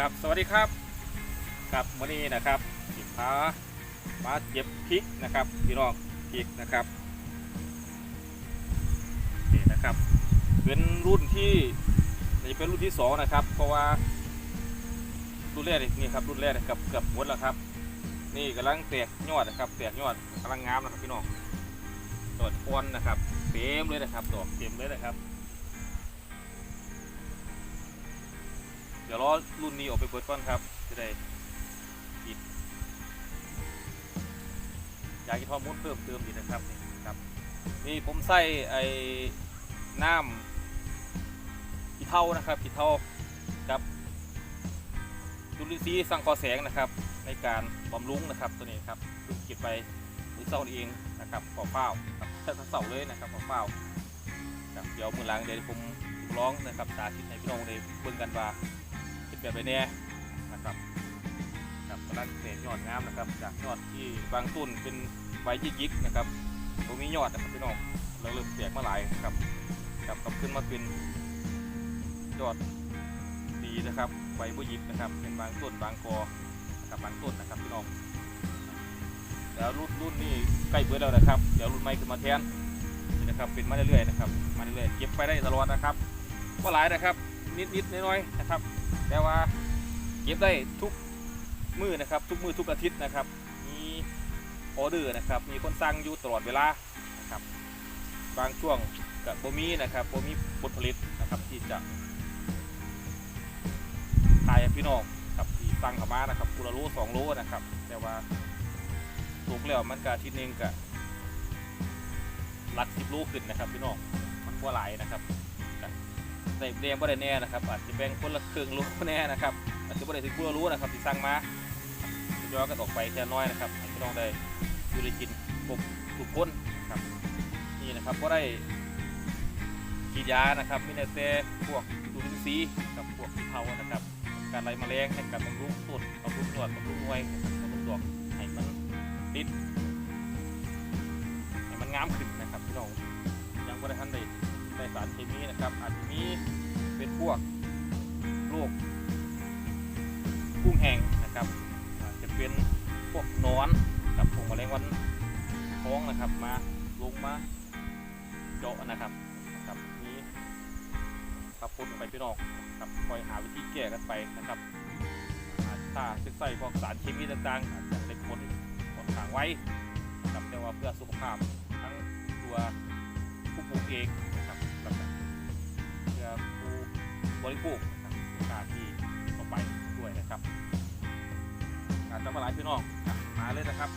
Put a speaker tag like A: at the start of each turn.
A: ครับวันนี้นะครับสิพามาเก็บพริกนะครับพี่น้องพริกนะครับนี่นะครับ เป็นรุ่นที่นี่เป็นรุ่นที่สองนะครับ เพราะว่ารุ่นแรกนี่ครับรุ่นแรกนะครับเกือบหมดแล้วครับ นี่กำลังแตกยอดนะครับ แตกยอดกำลังงามนะครับพี่น้องดอกควนนะครับเต็มเลยนะครับดอกเต็มเลยนะครับ ดี๋ยวรอรุ่นนี้ออกไปเปิดก่อนครับจะได้ปิดอยากกินทอมุดเพิ่มเติมอีกนะครับนี่ครับนี่ผมใส่ไอ้น้ำขี้เท่านะครับขี้เท่ากับจุลินทรีย์สังเคอแสงนะครับ ในการบำรุงนะครับตัวนี้ครับเกินไปมือเศร้าเองนะครับเปล่าเป้าๆครับแค่เศร้าเลยนะครับเปล่าเป้าๆครับเดี๋ยวมือหลังเดี๋ยวผมร้องนะครับสาธิตให้พี่น้องได้เบิ่งกันว่า แบบไรเนี่ยนะครับครับกำลังเศษยอดงามนะครับ จากยอดที่บางต้นเป็นใบยิกๆนะครับ ตรงนี้ยอดนะครับพี่น้องเราเริ่มแตกมาหลายครับครับกลับขึ้นมาเป็นยอดดีนะครับใบบุยิกนะครับ เป็นบางต้นบางกอนะครับบางต้นนะครับพี่น้องแล้วรุ่นรุ่นนี้ใกล้เบิดแล้วนะครับ เดี๋ยวรุ่นใหม่ขึ้นมาแทนนี่นะครับเป็นมาเรื่อยๆนะครับมาเรื่อยๆเก็บไปได้ตลอดนะครับก็หลายนะครับ นิดๆน้อยๆนะครับ แต่ว่าเก็บได้ทุกมือนะครับ ทุกมือทุกอาทิตย์นะครับ มีออเดอร์นะครับ มีคนสั่งอยู่ตลอดเวลานะครับ บางช่วงกับโบมีนะครับโบมีผลผลิตนะครับที่จะขายพี่น้องครับที่สั่งเขามานะครับคูละโลสองโลนะครับ แต่ว่าถูกแล้วมันกอาทิตย์หนึงกับหลักสิบโลขึ้นนะครับพี่น้องมันกว่าหลายนะครับ ได้แดงบ่ได้แน่นะครับอาจจะแบ่งคนละครึ่งรู้แน่นะครับอาจจะบ่ได้ถึงผู้รู้นะครับที่สั่งมาย้อนกันออกไปแค่น้อยนะครับให้พี่น้องได้อยู่ได้กินครบทุกคนครับนี่นะครับก็ได้กีดยานะครับมีแต่พวกจุลินทรีกับพวกเผานะครับการไล่แมลงให้การบำรุงต้นบำรุงยอดบำรุงหน่วยนะครับบำรุงดอกให้มันติดให้มันงามขึ้นนะครับพี่น้องยังบ่ได้ทันได้ สารเคมีนะครับอาจจะมีเป็นพวกโรคกุ้งแห้งนะครับอาจจะเป็นพวกนอนกับพวกแมลงวันท้องนะครับมาลงมาเจาะนะครับนะครับนี้ครับพ่นไปพี่น้องครับคอยหาวิธีแก้กันไปนะครับถ้าจะใส่พวกสารเคมีต่างๆอาจจะเป็นผลผลข้างไว้นะครับแต่ว่าเพื่อสุขภาพทั้งตัวผู้ปลูกเอง บริโภคนะครับลูกค้าที่ต่อไปด้วยนะครับกาจจะมาหลายพี่น้องมาเลยนะครับ